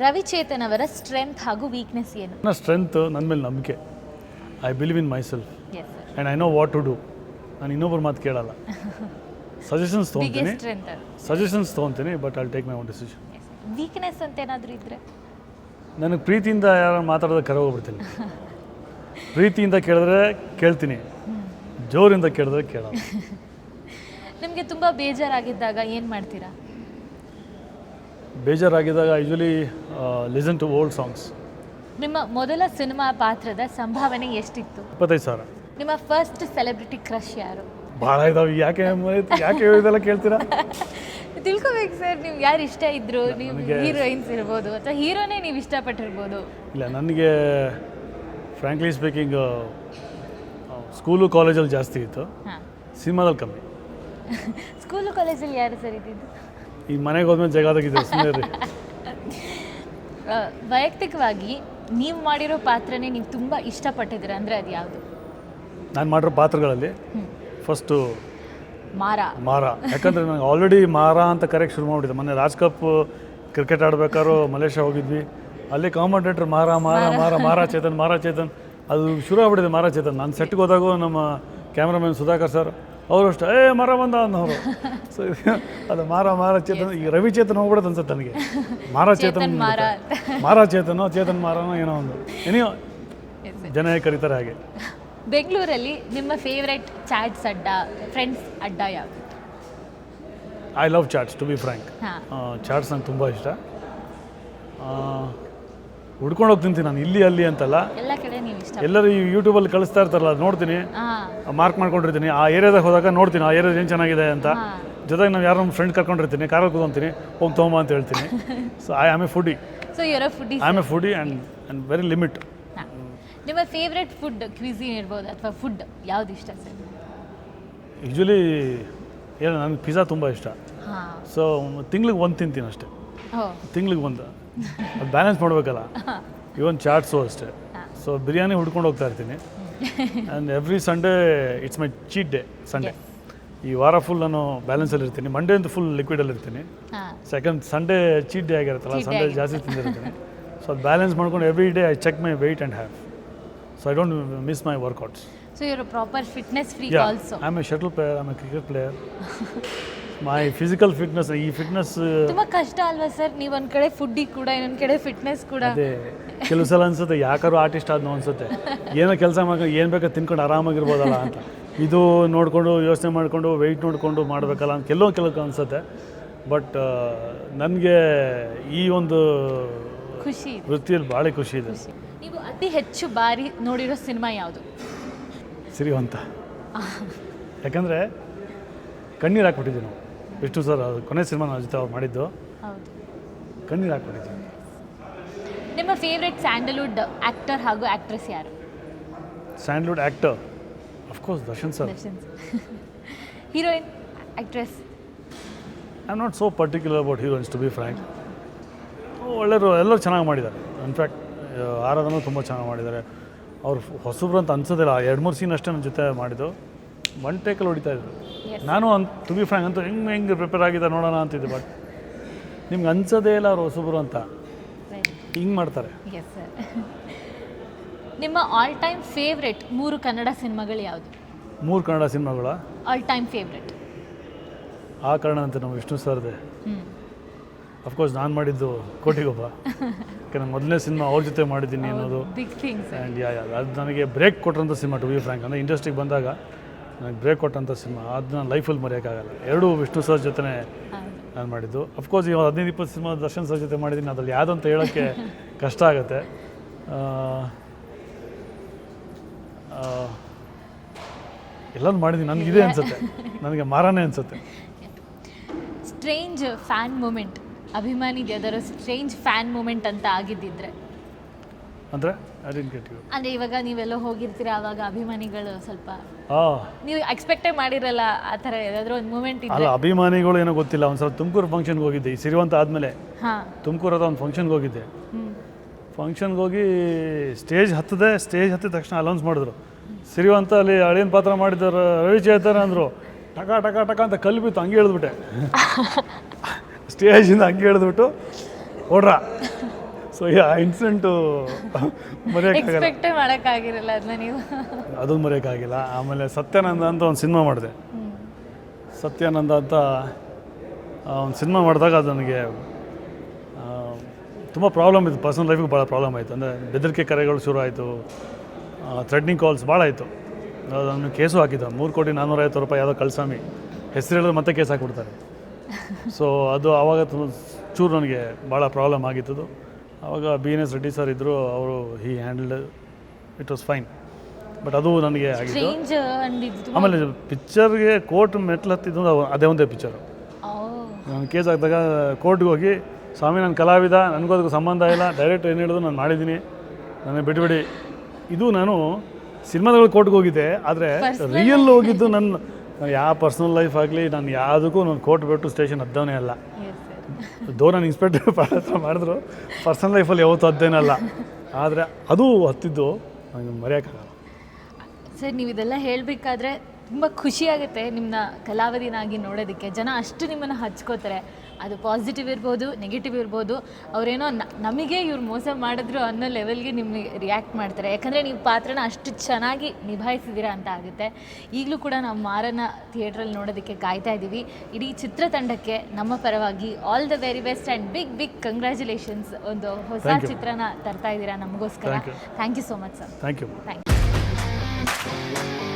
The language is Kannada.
ರವಿಚೇತನ್ ಅವರ ಸ್ಟ್ರೆಂತ್ ಹಾಗೂ ವೀಕ್ನೆಸ್ ಏನು? ನನ್ನ ಸ್ಟ್ರೆಂತ್ ನನ್ನ ಮೇಲೆ ನಂಬಿಕೆ. I believe in myself and I know what to do ನಾನು ಇನ್ನೊಬ್ಬರ ಮಾತು ಕೇಳಲ್ಲ. ಸಜೆಷನ್ಸ್ ತೊಗೊತೀನಿ. Strength suggestions ತೊಗೊತೀನಿ but I take my own decision weakness ಅಂತ ಏನಾದರೂ ಇದ್ರೆ? ನನಗೆ ಪ್ರೀತಿಯಿಂದ ಯಾರು ಮಾತಾಡೋದಕ್ಕೆ ಕರೆ ಹೋಗ್ಬಿಡ್ತೀನಿ ಪ್ರೀತಿಯಿಂದ ಕೇಳಿದ್ರೆ ಕೇಳ್ತೀನಿ. ಜೋರಿಂದ ಕೇಳಿದ್ರೆ ಕೇಳಲ್ಲ. ನಿಮಗೆ ತುಂಬ ಬೇಜಾರಾಗಿದ್ದಾಗ ಏನು ಮಾಡ್ತೀರಾ? ಬೇಜಾರಾಗಿದ್ದಾಗ usually listen to old songs ನಿಮ್ಮ ಮೊದಲ ಸಿನಿಮಾ ಪಾತ್ರದ ಸಂಭಾವನೆ ಎಷ್ಟಿತ್ತು? ಇಪ್ಪತ್ತೈದು ಸಾವಿರ. ನಿಮ್ಮ ಫಸ್ಟ್ ಸೆಲೆಬ್ರಿಟಿ ಕ್ರಶ್ ಯಾರು? ಭಾಳ ಇದಾವೆ ಯಾಕೆ ಯಾಕೆ ಇದೆಲ್ಲ ಕೇಳ್ತೀರಾ? ತಿಳ್ಕೊಬೇಕು ಸರ್ ನೀವು ಯಾರು ಇಷ್ಟ ಇದ್ರು? ನೀವು ಹೀರೋಯಿನ್ಸ್ ಇರ್ಬೋದು ಅಥವಾ ಹೀರೋನೇ ನೀವು ಇಷ್ಟಪಟ್ಟಿರ್ಬೋದು? ಇಲ್ಲ ನನಗೆ ಫ್ರಾಂಕ್ಲಿ ಸ್ಪೀಕಿಂಗ್ ಸ್ಕೂಲು ಕಾಲೇಜಲ್ಲಿ ಜಾಸ್ತಿ ಇತ್ತು. ಸಿನಿಮಾದಲ್ಲಿ ಕಮ್ಮಿ. ಸ್ಕೂಲು ಕಾಲೇಜಲ್ಲಿ ಯಾರು ಸರ್ ಇದ್ದಿದ್ದು? ಈಗ ಮನೆಗೆ ಹೋದ್ಮೇಲೆ ಜಗಾದಾಗಿದೆ ಸುಮ್ಮನೆ ರೀ ಆ, ವೈಯಕ್ತಿಕವಾಗಿ ನೀವು ಮಾಡಿರೋ ಪಾತ್ರನೇ ನೀವು ತುಂಬ ಇಷ್ಟಪಟ್ಟಿದ್ದೀರ ಅಂದರೆ ಅದು ಯಾವುದು? ನಾನು ಮಾಡಿರೋ ಪಾತ್ರಗಳಲ್ಲಿ ಫಸ್ಟು ಮಾರ. ಮಾರ. ಯಾಕಂದರೆ ನನಗೆ ಆಲ್ರೆಡಿ ಮಾರ ಅಂತ ಕರೆಕ್ಟ್ ಶುರು ಮಾಡಿದ್ದೆ ಮೊನ್ನೆ ರಾಜ್ ಕಪ್ ಕ್ರಿಕೆಟ್ ಆಡ್ಬೇಕಾದ್ರು ಮಲೇಷ್ಯಾ ಹೋಗಿದ್ವಿ. ಅಲ್ಲಿ ಕಾಮೆಂಟೇಟರ್ ಮಾರ ಮಾರ ಮಾರ. ಮಾರ ಚೇತನ್ ಮಾರ ಚೇತನ್. ಅದು ಶುರು ಆಗ್ಬಿಟ್ಟಿದೆ ಮಾರ ಚೇತನ್. ನಾನು ಸೆಟ್ಗೆ ಹೋದಾಗೂ ನಮ್ಮ ಕ್ಯಾಮ್ರಾಮನ್ ಸುಧಾಕರ್ ಸರ್ ಅವರು ಅಷ್ಟೇ ಏ ಮರ ಬಂದ ಅನ್ನೋರು ಸೊ ಅದು ಮಾರ ಮಾರ ಚೇತನ ಈ ರವಿ ಚೇತನ ಹೋಗ್ಬಿಡೋದು ಅನ್ಸುತ್ತೆ ನನಗೆ. ಮಾರ ಚೇತನ ಮಾರ. ಚೇತನೋ ಚೇತನ್ ಮಾರನೋ ಏನೋ ಒಂದು. ಏನೋ ಜನ ಕರೀತಾರೆ ಹಾಗೆ. ಬೆಂಗಳೂರಲ್ಲಿ ನಿಮ್ಮ ಫೇವ್ರೆಟ್ ಚಾಟ್ಸ್ ಅಡ್ಡ ಫ್ರೆಂಡ್ಸ್ ಅಡ್ಡ ಯಾವುದು? I love chaats to be frank chaats ನಂಗೆ ತುಂಬ ಇಷ್ಟ. ಹುಡ್ಕೊಂಡು ಹೋಗಿ ತಿಂತೀನಿ ನಾನು ಇಲ್ಲಿ ಅಲ್ಲಿ ಅಂತಲ್ಲ. ಎಲ್ಲರೂ ಈ ಯೂಟ್ಯೂಬಲ್ಲಿ ಕಳಿಸ್ತಾ ಇರ್ತಾರಲ್ಲ ಅದು ನೋಡ್ತೀನಿ. ಮಾರ್ಕ್ ಮಾಡ್ಕೊಂಡಿರ್ತೀನಿ. ಆ ಏರಿಯಾದಾಗ ಹೋದಾಗ ನೋಡ್ತೀನಿ ಆ ಏರಿಯಾದ ಏನು ಚೆನ್ನಾಗಿದೆ ಅಂತ. ಜೊತೆಗೆ ನಾವು ಯಾರೋ ಫ್ರೆಂಡ್ ಕರ್ಕೊಂಡಿರ್ತೀನಿ ಕಾರಲ್ಲಿ ಕೂತ್ಕೊಂತೀನಿ ಹೋಗಿ ತೊಗೊಂಬ ಅಂತ ಹೇಳ್ತೀನಿ. So I am a foodie so ಇವರ food I am a foodie and and very limit ನಿಮ್ಮ ಫೇವ್ರೆಟ್ ಫುಡ್ ಕ್ವಿಝಿನ್ ಇರ್ಬೋದು ಅಥವಾ ಫುಡ್ ಯಾವ್ದು ಇಷ್ಟ ಸರ್ ಯೂಶ್ವಲಿ ಏನು ನನಗೆ ಪಿಜ್ಜಾ ತುಂಬ ಇಷ್ಟ. ಸೊ ತಿಂಗ್ಳಿಗೆ ಒಂದು ತಿಂತೀನಿ ಅಷ್ಟೇ. ತಿಂಗ್ಳಿಗೆ ಒಂದು. ಅದು ಬ್ಯಾಲೆನ್ಸ್ ಮಾಡಬೇಕಲ್ಲ. ಇವನ್ ಚಾಟ್ಸು ಅಷ್ಟೇ. ಸೊ ಬಿರಿಯಾನಿ ಹುಡ್ಕೊಂಡು ಹೋಗ್ತಾ ಇರ್ತೀನಿ. And every Sunday it's my cheat day Sunday ಈ ವಾರ ಫುಲ್ ನಾನು ಬ್ಯಾಲೆನ್ಸಲ್ಲಿ ಇರ್ತೀನಿ. ಮಂಡೇ ಅಂತೂ ಫುಲ್ ಲಿಕ್ವಿಡಲ್ಲಿ ಇರ್ತೀನಿ. ಸೆಕೆಂಡ್ ಸಂಡೇ ಚೀಟ್ ಡೇ ಆಗಿರುತ್ತಲ್ಲ ಸಂಡೇ ಜಾಸ್ತಿ ತಿಂದಿರ್ತೀನಿ. ಸೊ ಅದು ಬ್ಯಾಲೆನ್ಸ್ ಮಾಡ್ಕೊಂಡು every day I check my weight and have so I don't miss my workouts so ಇವರು proper fitness free also I am a shuttle player I am a cricket player my physical fitness ಈ ಫಿಟ್ನೆಸ್ ತುಂಬಾ ಕಷ್ಟ ಅಲ್ವಾ ಸರ್? ನೀವು ಒಂದ್ ಕಡೆ ಫುಡ್ಡಿ ಕೂಡ ಇನ್ನೊಂದ್ ಕಡೆ ಫಿಟ್ನೆಸ್ ಕೂಡ. ಕೆಲವು ಸಲ ಅನ್ಸುತ್ತೆ ಯಾಕಾರು ಆರ್ಟಿಸ್ಟ್ ಆದ್ನೋ ಅನ್ಸುತ್ತೆ. ಏನೋ ಕೆಲಸ ಮಾಡ್ಕೊಂಡು ಏನು ಬೇಕೋ ತಿನ್ಕೊಂಡು ಆರಾಮಾಗಿರ್ಬೋದಲ್ಲ ಅಂತ. ಇದು ನೋಡಿಕೊಂಡು ಯೋಚನೆ ಮಾಡಿಕೊಂಡು ವೆಯ್ಟ್ ನೋಡಿಕೊಂಡು ಮಾಡಬೇಕಲ್ಲ ಅಂತ ಕೆಲವು ಕೆಲವು ಅನ್ಸುತ್ತೆ. ಬಟ್ ನನಗೆ ಈ ಒಂದು ಖುಷಿ ವೃತ್ತಿಯಲ್ಲಿ ಭಾಳ ಖುಷಿ ಇದೆ. ನೀವು ಅತಿ ಹೆಚ್ಚು ಬಾರಿ ನೋಡಿರೋ ಸಿನಿಮಾ ಯಾವುದು? ಸಿರಿವಂತ. ಯಾಕಂದರೆ ಕಣ್ಣೀರು ಹಾಕ್ಬಿಟ್ಟಿದ್ವಿ ನಾವು. ವಿಷ್ಣು ಸರ್ ಕೊನೆ ಸಿನಿಮಾ ನಾವು ಜೊತೆ ಅವ್ರು ಮಾಡಿದ್ದು. ಕಣ್ಣೀರು ಹಾಕ್ಬಿಟ್ಟಿದ್ವಿ. ನಿಮ್ಮ ಫೇವ್ರೆಟ್ ಸ್ಯಾಂಡಲ್ವುಡ್ ಆಕ್ಟರ್ ಹಾಗೂ ಆಕ್ಟ್ರೆಸ್ ಯಾರು? Sandalwood actor of course Darshan sir Darshan heroine actress I am not so particular about heroines to be frank ಒಳ್ಳೆಯವರು ಎಲ್ಲರೂ ಚೆನ್ನಾಗಿ ಮಾಡಿದ್ದಾರೆ. ಇನ್ಫ್ಯಾಕ್ಟ್ ಆರಾಧನೂ ತುಂಬ ಚೆನ್ನಾಗಿ ಮಾಡಿದ್ದಾರೆ. ಅವ್ರು ಹೊಸಬ್ರು ಅಂತ ಅನ್ಸೋದಿಲ್ಲ. ಎರಡು ಮೂರು ಸೀನ್ ಅಷ್ಟೇ ನನ್ನ ಜೊತೆ ಮಾಡಿದ್ದು. ಒನ್ ಟೇಕಲ್ಲಿ ಹೊಡಿತಾ ಇದ್ರು. Yes. ನಾನು ಅಂತ ಟು ಬಿ ಫ್ರ್ಯಾಂಕ್ ಅಂತ ಹೆಂಗೆ ಹೆಂಗೆ ಪ್ರಿಪೇರ್ ಆಗಿದ್ದಾರೆ ನೋಡೋಣ ಅಂತಿದ್ದೆ ಬಟ್ ನಿಮ್ಗೆ ಅನ್ಸೋದೇ ಇಲ್ಲ ಅವ್ರು ಹೊಸಬ್ರು ಅಂತ. ಹಿಂಗೆ ಮಾಡ್ತಾರೆ. ಎಸ್ ಸರ್ ನಿಮ್ಮ ಆಲ್ ಟೈಮ್ ಫೇವ್ರೆಟ್ ಮೂರು ಕನ್ನಡ ಸಿನಿಮಾಗಳು ಯಾವುದು? ಮೂರು ಕನ್ನಡ ಸಿನಿಮಾಗಳ? ಆಲ್ ಟೈಮ್ ಫೇವ್ರೆಟ್ ಆ ಕಾರಣ ಅಂತ ನಾವು ವಿಷ್ಣು ಸರ್ದೆ ಅಫ್ಕೋರ್ಸ್ ನಾನು ಮಾಡಿದ್ದು ಕೋಟಿಗೊಬ್ಬ. ಯಾಕಂದ್ರೆ ಮೊದಲನೇ ಸಿನಿಮಾ ಅವ್ರ ಜೊತೆ ಮಾಡಿದ್ದೀನಿ ಅನ್ನೋದು. ಬಿಗ್ ಆ್ಯಂಡ್ ಯಾ ಯಾ ಅದು ನನಗೆ ಬ್ರೇಕ್ ಕೊಟ್ಟಂಥ ಸಿನಿಮಾ ಟು ವಿ ಫ್ರ್ಯಾಂಕ್ ಅಂದರೆ ಇಂಡಸ್ಟ್ರಿಗೆ ಬಂದಾಗ ನನಗೆ ಬ್ರೇಕ್ ಕೊಟ್ಟಂಥ ಸಿನಿಮಾ. ಅದನ್ನ ಲೈಫಲ್ಲಿ ಮರೆಯೋಕ್ಕಾಗಲ್ಲ. ಎರಡೂ ವಿಷ್ಣು ಸರ್ ಜೊತೆ ನಾನು ಮಾಡಿದ್ದು. ಅಫ್ಕೋರ್ಸ್ ಇವಾಗ ಹದಿನೈದು ಇಪ್ಪತ್ತು ಸಿನಿಮಾ ದರ್ಶನ್ ಸರ್ ಜೊತೆ ಮಾಡಿದ್ದೀನಿ ಅದರಲ್ಲಿ ಯಾವುದು ಅಂತ ಹೇಳೋಕ್ಕೆ ಕಷ್ಟ ಆಗುತ್ತೆ. ಎಲ್ಲನೂ ಮಾಡಿದ್ದೀನಿ ನನಗಿದೆ ಅನಿಸುತ್ತೆ. ನನಗೆ ಮಾರಾನೇ ಅನಿಸುತ್ತೆ. ಸ್ಟ್ರೇಂಜ್ ಫ್ಯಾನ್ ಮೂಮೆಂಟ್ ಅಭಿಮಾನಿ ಅದರ ಸ್ಟ್ರೇಂಜ್ ಫ್ಯಾನ್ ಮೂಮೆಂಟ್ ಅಂತ ಆಗಿದ್ದಿದ್ರೆ. ಅಂದರೆ? ಅಂದರೆ ಇವಾಗ ನೀವೆಲ್ಲೋ ಹೋಗಿರ್ತೀರ ಆವಾಗ ಅಭಿಮಾನಿಗಳು ಸ್ವಲ್ಪ ನೀವು ಎಕ್ಸ್ಪೆಕ್ಟೇ ಮಾಡಿರಲ್ಲ ಆ ಥರ ಯಾವ್ದಾದ್ರು ಒಂದು ಮೂಮೆಂಟ್ ಅಲ್ಲ ಅಭಿಮಾನಿಗಳು ಏನೋ ಗೊತ್ತಿಲ್ಲ ಒಂದು ಸಲ ತುಮಕೂರು ಫಂಕ್ಷನ್ಗೆ ಹೋಗಿದ್ದೆ. ಈ ಸಿರಿವಂತ ಆದಮೇಲೆ ಹಾಂ. ತುಮಕೂರು ಅದ ಒಂದು ಫಂಕ್ಷನ್ಗೆ ಹೋಗಿದ್ದೆ. ಫಂಕ್ಷನ್ಗೆ ಹೋಗಿ ಸ್ಟೇಜ್ ಹತ್ತದೆ ಸ್ಟೇಜ್ ಹತ್ತಿದ ತಕ್ಷಣ ಅಲೌನ್ಸ್ ಮಾಡಿದ್ರು. ಸಿರಿವಂತ ಅಲ್ಲಿ ಅಳಿಯನ್ ಪಾತ್ರ ಮಾಡಿದ್ದಾರೆ ರವಿ ಚೇತನ ಅಂದರು. ಟಕ ಟಕ ಟಕ ಅಂತ ಕಲ್ಲು ಬಿತ್ತು ಹಂಗೆ ಹೇಳಿದ್ಬಿಟ್ಟೆ ಸ್ಟೇಜಿಂದ ಹಂಗೆ ಹೇಳಿದ್ಬಿಟ್ಟು ಹೊಡ್ರ. ಸೊ ಆ ಇನ್ಸಿಡೆಂಟು ಮರೆಯೋಕ್ಕಾಗಲ್ಲ. ಎಕ್ಸ್ಪೆಕ್ಟೇ ಮಾಡೋಕ್ಕಾಗಿರಲ್ಲ ಅದನ್ನ ನೀವು. ಅದನ್ನು ಮರೆಯೋಕ್ಕಾಗಿಲ್ಲ. ಆಮೇಲೆ ಸತ್ಯಾನಂದ ಅಂತ ಒಂದು ಸಿನಿಮಾ ಮಾಡಿದೆ. ಸತ್ಯಾನಂದ ಅಂತ ಒಂದು ಸಿನಿಮಾ ಮಾಡಿದಾಗ ಅದು ನನಗೆ ತುಂಬ ಪ್ರಾಬ್ಲಮ್ ಇತ್ತು. ಪರ್ಸನಲ್ ಲೈಫಿಗೆ ಭಾಳ ಪ್ರಾಬ್ಲಮ್ ಆಯಿತು. ಅಂದರೆ ಬೆದರಿಕೆ ಕರೆಗಳು ಶುರು ಆಯಿತು. ಥ್ರೆಡ್ನಿಂಗ್ ಕಾಲ್ಸ್ ಭಾಳ ಆಯಿತು. ಅದನ್ನು ಕೇಸು ಹಾಕಿದ್ದು. ಮೂರು ಕೋಟಿ ನಾನ್ನೂರೈವತ್ತು ರೂಪಾಯಿ ಯಾವುದೋ ಕಳ್ಸಾಮಿ. ಹೆಸರು ಹೇಳಿದ್ರೆ ಮತ್ತೆ ಕೇಸ್ ಹಾಕಿಬಿಡ್ತಾರೆ. ಸೊ ಅದು ಆವಾಗ ಚೂರು ನನಗೆ ಭಾಳ ಪ್ರಾಬ್ಲಮ್ ಆಗಿತ್ತು ಆವಾಗ B N S Reddy sir ಇದ್ದರು ಅವರು he handled it was fine but ಅದು ನನಗೆ ಆಗಿದ್ದು. ಸ್ಟ್ರೇಂಜ್ ಅಂಡ್ ಇದು ಆಮೇಲೆ ಪಿಕ್ಚರ್ಗೆ ಕೋರ್ಟ್ ಮೆಟ್ಲು ಹತ್ತಿದ್ದು ಅದು ಅದೇ ಒಂದೇ ಪಿಕ್ಚರು ನಾನು ಕೇಸ್ ಹಾಕಿದಾಗ ಕೋರ್ಟ್ಗೆ ಹೋಗಿ ಸ್ವಾಮಿ ನಾನು ಕಲಾವಿದ ನನಗೂ ಅದಕ್ಕೆ ಸಂಬಂಧ ಇಲ್ಲ ಡೈರೆಕ್ಟ್ ಏನು ಹೇಳಿದ್ರು ನಾನು ಮಾಡಿದ್ದೀನಿ. ನನಗೆ ಬಿಟ್ಬಿಡಿ. ಇದು ನಾನು ಸಿನಿಮಾದಲ್ಲಿ ಕೋರ್ಟ್ಗೆ ಹೋಗಿದ್ದೆ ಆದರೆ ರಿಯಲ್ ಹೋಗಿದ್ದು ನನ್ನ ನಾನು ಯಾವ ಪರ್ಸ್ನಲ್ ಲೈಫ್ ಆಗಲಿ ನಾನು ಯಾವುದಕ್ಕೂ ನಾನು ಕೋರ್ಟ್ ಬಿಟ್ಟು ಸ್ಟೇಷನ್ ಹದ್ದವನೇ ಅಲ್ಲ. ದೋ ನಾನು ಇನ್ಸ್ಪೆಕ್ಟರ್ ಪಾತ್ರ ಮಾಡಿದ್ರು. ಪರ್ಸನಲ್ ಲೈಫಲ್ಲಿ ಯಾವತ್ತೂ ಹದ್ದೇನಲ್ಲ ಆದರೆ ಅದು ಹತ್ತಿದ್ದು ನನಗೆ ಮರೆಯೋಕ್ಕಾಗಲ್ಲ. ಸರ್ ನೀವು ಇದೆಲ್ಲ ಹೇಳಬೇಕಾದ್ರೆ ತುಂಬ ಖುಷಿಯಾಗುತ್ತೆ ನಿಮ್ಮನ್ನ ಕಲಾವಿದನಾಗಿ ನೋಡೋದಕ್ಕೆ. ಜನ ಅಷ್ಟು ನಿಮ್ಮನ್ನು ಹಚ್ಕೋತಾರೆ. ಅದು ಪಾಸಿಟಿವ್ ಇರ್ಬೋದು ನೆಗೆಟಿವ್ ಇರ್ಬೋದು. ಅವರೇನೋ ನಮಗೆ ಇವ್ರು ಮೋಸ ಮಾಡಿದ್ರು ಅನ್ನೋ ಲೆವೆಲ್ಗೆ ನಿಮಗೆ ರಿಯಾಕ್ಟ್ ಮಾಡ್ತಾರೆ. ಯಾಕಂದರೆ ನೀವು ಪಾತ್ರನ ಅಷ್ಟು ಚೆನ್ನಾಗಿ ನಿಭಾಯಿಸಿದ್ದೀರಾ ಅಂತ ಆಗುತ್ತೆ. ಈಗಲೂ ಕೂಡ ನಾವು ಮಾರನ ಥಿಯೇಟ್ರಲ್ಲಿ ನೋಡೋದಕ್ಕೆ ಕಾಯ್ತಾ ಇದ್ದೀವಿ ಇಡೀ ಚಿತ್ರತಂಡಕ್ಕೆ ನಮ್ಮ ಪರವಾಗಿ all the very best and big big congratulations ಒಂದು ಹೊಸ ಚಿತ್ರನ ತರ್ತಾ ಇದ್ದೀರಾ ನಮಗೋಸ್ಕರ. Thank you so much sir thank you thank you